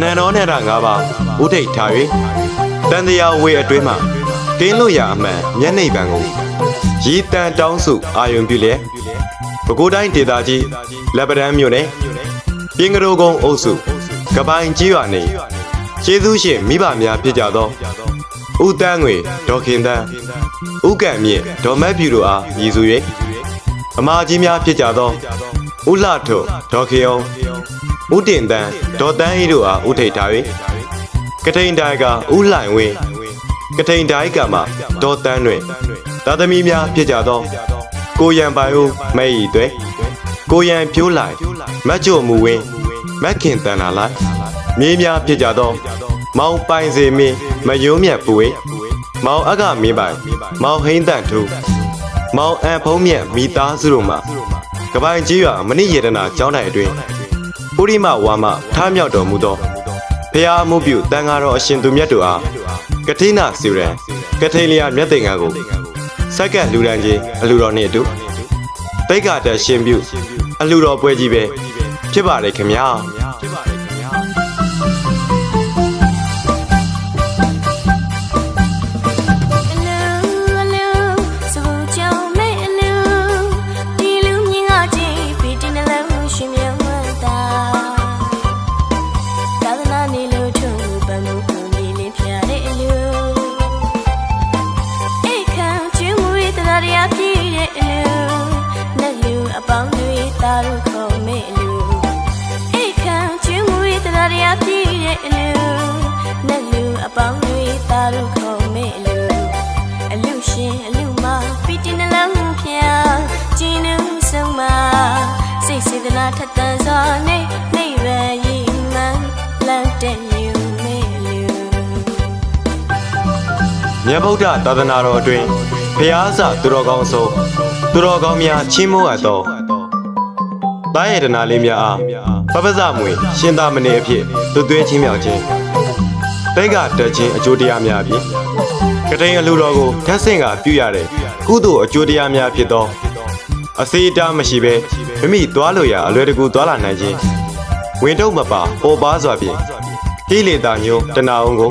နန္တော်နဲ့တာ၅ပါးဥထိတ်ထား၍တန်တရားဝေအတွင်းမှကင်းလို့ရအမှန်မျက်နှိပ်ပံကိုရီတန်တောင်းစုအာယုံပြုလျက်ပဲခူးတိုင်းဒေသကြီးလက်ပတန်းမြို့နယ်ပြင်ကရိုကုန်းအုပ်စုကပိုင်းကြီးရွာနေကျေးဇူးရှင်မိဘများဖြစ်ကြသောဦးတန်းငွေဒေါ်ခင်တန်းဦးကံမြင့်ဒေါ်မက်ဖြူတို့အားရည်စူ၍အမာကြီးများဖြစ်ကြသောဦးလှထွန်းဒေါ်ခေအောင် ဦးတင်တန်းဒေါ်တန်းအေးတို့အားဦးထိတ်ထား၍ကထိန်တိုင်ကဦးလှိုင်ဝင်းကထိန်တိုင်ကမှဒေါ်တန်းတွင်သာသမီများဖြစ်ကြသော ကိုရန်ပိုင်ဦးမဲရီတွေကိုရန်ပြိုးလိုက်မတ်ချိုမူဝင်းမက်ခင်တန်နာလိုက်မြေးများဖြစ်ကြသော မောင်ပိုင်စေမင်းမယုံမြတ်ပူဝေမောင်အကမင်းပိုင် မောင်ဟိန်းတန့်ထူမောင်အန်ဖုံးမြတ်မိသားစုတို့မှကပိုင်ကြီးရွာမဏိယေတနာကျောင်းတိုင်အတွင်း ပုရိမဝါမထားမြောက်တော်မူသောဖျားမှုပြုတန်ဃာတော်အရှင်သူမြတ်တို့အားကတိနာစီရန်ကထိန်လျာမြတ်သိင်္ဂါကိုစက္ကန့်လူရန်ကြီးအလူတော်နှင့်အတူတိတ်ကတရှင်ပြုအလူတော်ပွဲကြီးပဲဖြစ်ပါတယ်ခင်ဗျာဖြစ်ပါတ တွေတာတို့ခုံမဲအလူအလူရှင်အလူမပီတင်နှလုံးဖျားကျင်းနှုံဆုံးမစိတ်စေတနာထက်သန်စွာနေနေရည်မှန်လန့်တဲ့ယူမေလူမြတ်ဗုဒ္ဓသာသနာတော်အတွင်းဘုရားစာသူတော်ကောင်းအစုံသူတော်ကောင်းများချင်းမိုးအပ်သောတာယေတနာလေးများအားပပဇမွေ ရှင်သာမဏေအဖြစ်သူသွင်းချင်းမြောက်ခြင်း တိတ်ကတက်ခြင်းအကျိုးတရားများဖြင့်ကတိန်အလူတော်ကိုဓာတ်ဆင့်ကပြုရတဲ့ကုသိုလ်အကျိုးတရားများဖြစ်သောအစေအတားမရှိဘဲမိမိသွားလို့ရအလွယ်တကူသွားလာနိုင်ခြင်းဝင်တော့မပါပေါ်ပါစွာဖြင့်ဟိလေတာညုံတနာအောင်ကို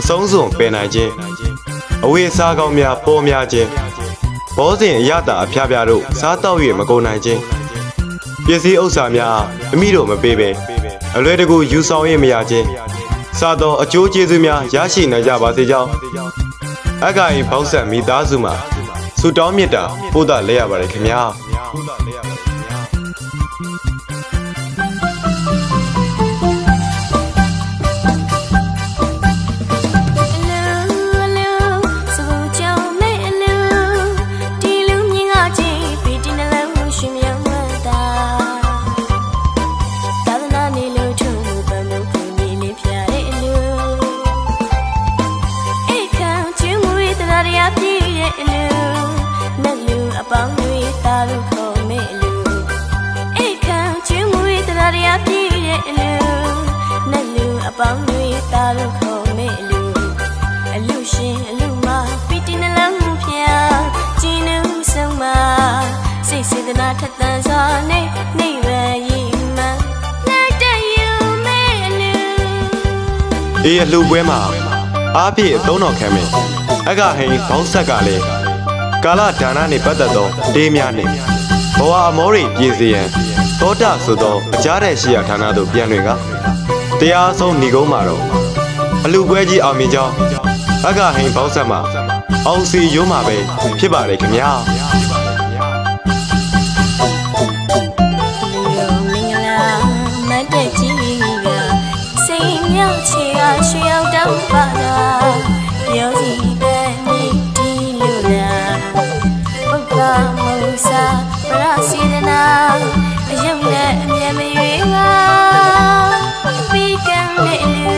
အဆုံးစွန်ပယ်နိုင်ခြင်းအဝေးစားကောင်းများပေါ်များခြင်းဘောဇင်အရတာအဖျားဖျားတို့စားတော့၍မကုန်နိုင်ခြင်းပစ္စည်းဥစ္စာများအမိတို့မပေးပဲအလွယ်တကူယူဆောင်ရမရခြင်း စားသောအကျိုးကျေးဇူးများရရှိနိုင်ကြပါစေကြောင်းအက္ခရင်ဘောက်ဆက်မိသားစုမှာဆုတောင်းမေတ္တာပို့သလဲရပါတယ်ခင်ဗျာ လို့ခေါ်မဲ့အလူအလူရှင်အလူမပီတင်နှလုံးဖျားကျင်းနှုံဆုံးမစိတ်စေတနာထက်သန်စွာနေနေရည်မှန်လက်တယူမဲ့အလူအေးအလှပွဲမှာအားဖြင့်သုံးတော်ခံမယ်အက္ခဟိန်ဘောက်ဆက်ကလည်းကာလဒါနနှင့်ပတ်သက်သောဒေးများနှင့်ဘဝအမောတွေပြည်စီရန်သောတာဆိုသောအကြားတဲ့ရှိရဌာနသို့ပြန်တွင်ကတရားဆုံးဏီကုန်းမှာတော့ အလှပွဲကြီးအောင်မြင်ကြောင်းအက္ခဟိန်ဘောက်ဆက်မှာအောင်စီရိုးမှာပဲဖြစ်ပါတယ်ခင်ဗျာလူမင်္ဂလာမတ်တဲ့ကြီးကစိတ်မြောက်ချေကရွှေရောက်တော့ပါလားပြောစီတဲ့ဒီဒီလူလားပုဂ္ဂမုစာပရစေတနာအယုံနဲ့အမြဲမရွေးပါပြီးကံတဲ့လူ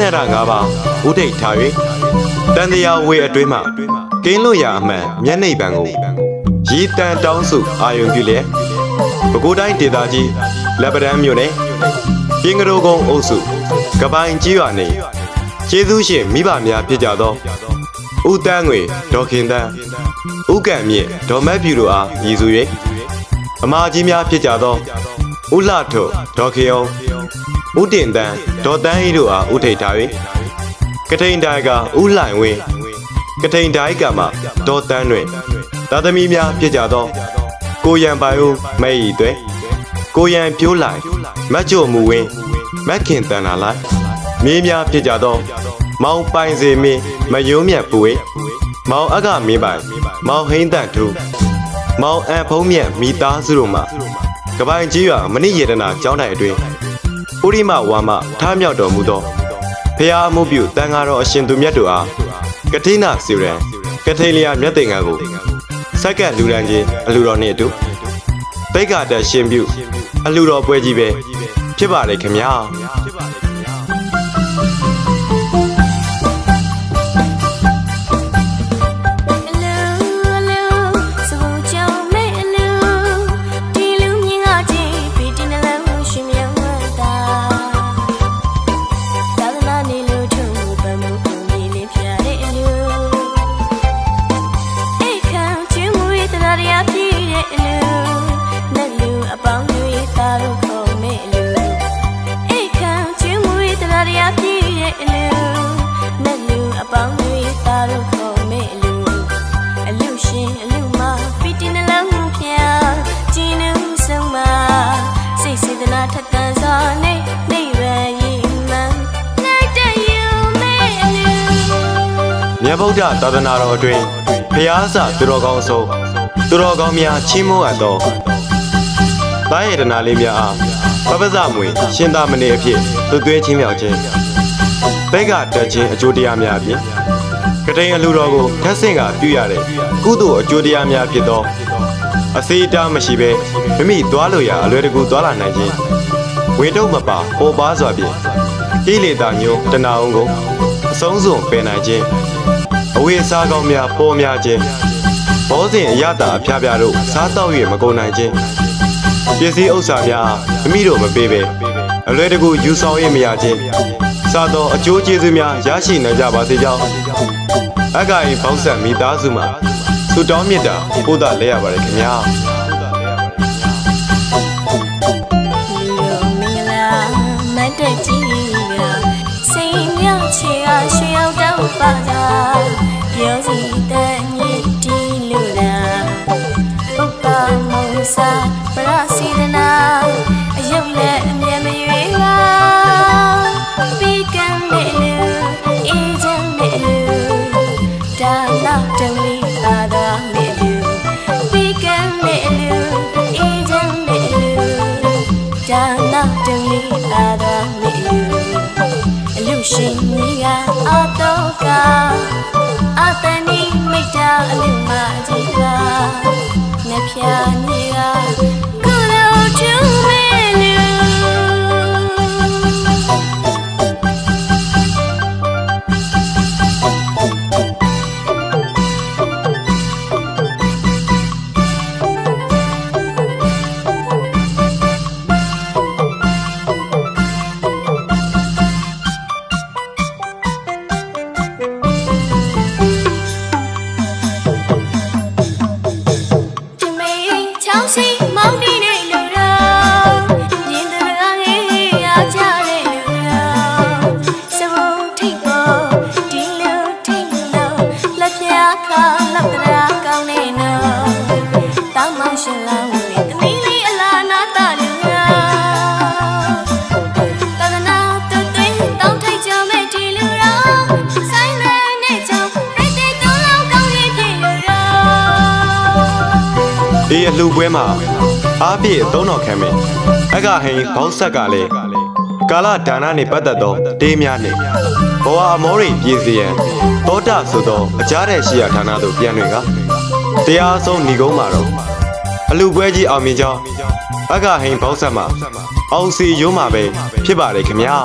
နန္တောနဲ့တာ၅ပါးဥဒိတ်ထား၍တန်တရားဝေအတွင်းမှကင်းလွတ်ရာအမှန်မျက်နှိပ်ပံကိုရည်တန်တောင်းစုအာယုံပြုလျက်ပဲခူးတိုင်းဒေသကြီးလက်ပတန်းမြို့နယ်ပြင်ကတော်ကုန်းအုပ်စုကပိုင်ကြီးရွာနေကျေးဇူးရှင်မိဘများဖြစ်ကြသောဦးတန်းငွေဒေါခင်တန်းဦးကံမြင့်ဒေါ်မက်ဖြူတို့အားရည်စူ၍အမာကြီးများဖြစ်ကြသောဦးလှထွတ်ဒေါ်ခေအောင် ဦးတင်တန်းဒေါ်တန်းဤတို့အားဦးထိတ်ထား၍ကထိန်တိုင်းကဦးလှိုင်ဝင်းကထိန်တိုင်းကမှဒေါ်တန်းတွင်သာသမီများဖြစ်ကြသော ကိုရန်ပိုင်ဦးမဲဤသွဲကိုရန်ပြိုးလိုက်မတ်ချိုမူဝင်းမက်ခင်တန်နာလိုက်မြေးများဖြစ်ကြသော မောင်ပိုင်စေမင်းမယုံမြတ်ပွေမောင်အကမင်းပိုင် မောင်ဟိန်းတန့်ထူမောင်အန်ဖုံးမြတ်မိသားစုတို့မှကပိုင်ကြီးရွာမဏိယေတနာကျောင်းတိုင်အတွင်း ဥရိမဝါမထားမြောက်တော်မူသောဖျားမှုပြုတန်ဃာတော်အရှင်သူမြတ်တို့အားကတိနာစီရန်ကထိန်လျာမြတ်တင်ငါကိုစက္ကန့်လူရန်ကြီးအလူတော်နှင့်အတူတိတ်ကတရှင်ပြုအလူတော်ပွဲကြီးပဲဖြစ်ပါလေခင်ဗျာ မြတ်ဗုဒ္ဓသာသနာတော်အတွင်းဘုရားစာသူတော်ကောင်းဆုံးသူတော်ကောင်းများချီးမွမ်းအပ်သောတာယေတနာလေးများအားပပဇမွေရှင်သာမဏေအဖြစ်သွတ်သွင်းချင်းမြောက်ခြင်းဘက်ကတက်ခြင်းအကျိုးတရားများအပြင်ကတိန်အလူတော်ကိုထက်ဆင့်ကပြုရတဲ့ကုသိုလ်အကျိုးတရားများဖြစ်သောအစေအတားမရှိဘဲမိမိသွားလို့ရအလွယ်တကူသွားလာနိုင်ခြင်းဝေတုတ်မပါပေါ်ပါစွာဖြင့်ကိလေသာညုံတဏှာအောင်ကိုအ ဆုံးစွန်ပယ်နိုင်ခြင်းအဝေးအစားကောင်းများပေါ်များခြင်းဘောဇင်အရတာအဖျားဖျားတို့စားတော့၍မကုန်နိုင်ခြင်းပစ္စည်းဥစ္စာများမိမိတို့မပေးပဲအလွယ်တကူယူဆောင်ရမရခြင်းစားတော့အကျိုးကျေးဇူးများရရှိနိုင်ကြပါစေကြောင်းအက္ခရင်ဘောက်ဆန်မိသားစုမှာဆုတောင်းမေတ္တာပို့သလဲရပါတယ်ခင်ဗျာ ပါတာပြောစီတဲ့ညစ်တီလူလားပုပ္ပမုံစာပရစီဒနာအယုတ်နဲ့အမြဲမရွေးပါពីကံမေလူအေးချမ်းမေလူဒါနာတံလီသာသာမေလူពីကံမေလူအေးချမ်းမေလူဒါနာတံလီသာသာမေလူအလူ ရှင်ကြီးကအတော့ကအတန်ဒီမိတ်တာအလူမကြီးကနှဖျားကြီးက ချောင်း ဒီအလှပွဲမှာအားပြည့်သုံးတော်ခံမယ်အအကဟိန်ဘောက်ဆက်ကလည်းကာလဒါနနှင့်ပတ်သက်သောတေးများနှင့်ဘဝအမောရိပြည်စီရန်တောတာဆိုသောအကြားတဲ့ရှိရာဌာနသို့ပြန်တွင်ကတရားဆုံးဏီကုန်းမှာတော့အလူပွဲကြီးအောင်မြင်ကြောင်းအကဟိန်ဘောက်ဆက်မှာအောင်စီရုံးမှာပဲဖြစ်ပါတယ်ခင်ဗျာ